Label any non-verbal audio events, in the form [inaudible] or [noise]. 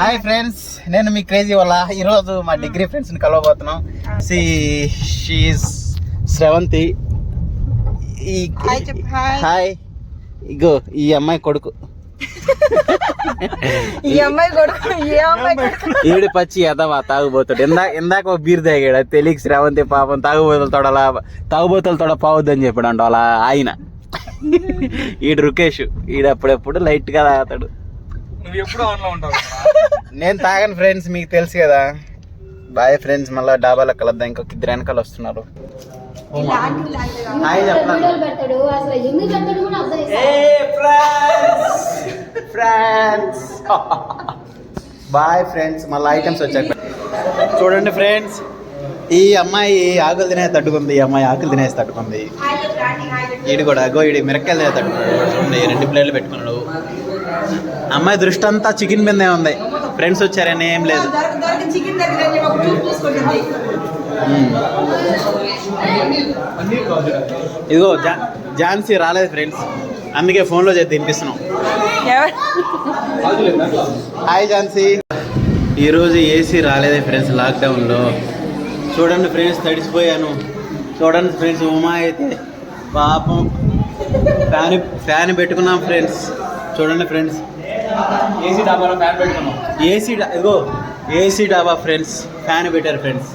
Hi friends నేను మీ crazy వల్ల ఈరోజు మా డిగ్రీ ఫ్రెండ్స్ని కలవబోతున్నాం. C she's Sravanthi. ఈ హాయ్ ఇగో ఈ అమ్మాయి కొడుకు. ఈ అమ్మాయి కొడుకు ఏ అమ్మాయి కొడుకు. ఈడు పచ్చి ఎదవా తాగుబోతాడు. ఇందాక ఇందాక ఒక బీర్ తాగాడు. అది తెలియక శ్రవంతి పాపం తాగుబోతులు తోడలా తాగుబోతులు తోడ పావద్దని చెప్పాడు అంట అలా ఆయన. [laughs] ఈడు రుకేష్. ఈడు అప్పుడప్పుడు లైట్గా తాగుతాడు. నువ్వు ఎప్పుడు ఆన్లో ఉంటావు నేను తాగను ఫ్రెండ్స్ మీకు తెలుసు కదా. బాయ్ ఫ్రెండ్స్ మళ్ళీ డాబాలో కలద్దాం. ఇంకొక ఇద్దరు వెనకాల వస్తున్నారు. హాయ్ చెప్పాలి వీడియోలు పెడతాడు అసలు ఎందుకు పెడతాడు కూడా అర్థం ఫ్రెండ్స్ బాయ్ ఫ్రెండ్స్ మళ్ళీ ఐటమ్స్ వచ్చాక చూడండి ఫ్రెండ్స్ ఈ అమ్మాయి ఆకులు తినే తట్టుకుంది. ఈ అమ్మాయి ఆకులు తినేసి తట్టుకుంది. ఈడు కూడా అగో ఈడు మిరక్కలు తినే తట్టుకున్నాడు చూడండి రెండు ప్లేట్లు పెట్టుకున్నాడు. అమ్మాయి దృష్టి అంతా చికెన్ మీదే ఉంది. ఫ్రెండ్స్ వచ్చారని ఏం లేదు. ఇదిగో ఝాన్సీ రాలేదు ఫ్రెండ్స్ అందుకే ఫోన్లో చేసి తినిపిస్తున్నాం. హాయ్ ఝాన్సీ. ఈరోజు ఏసీ రాలేదే ఫ్రెండ్స్ లాక్డౌన్లో చూడండి ఫ్రెండ్స్ తడిసిపోయాను. చూడండి ఫ్రెండ్స్ ఉమా అయితే పాపం ఫ్యాన్ ఫ్యాన్ పెట్టుకున్నాం ఫ్రెండ్స్ చూడండి ఫ్రెండ్స్. ఏసీ డాబాలో ఫ్యాన్ పెట్టుకున్నావు ఏసీ ఇదిగో ఏసీ డాబా ఫ్రెండ్స్ ఫ్యాన్ పెట్టారు ఫ్రెండ్స్.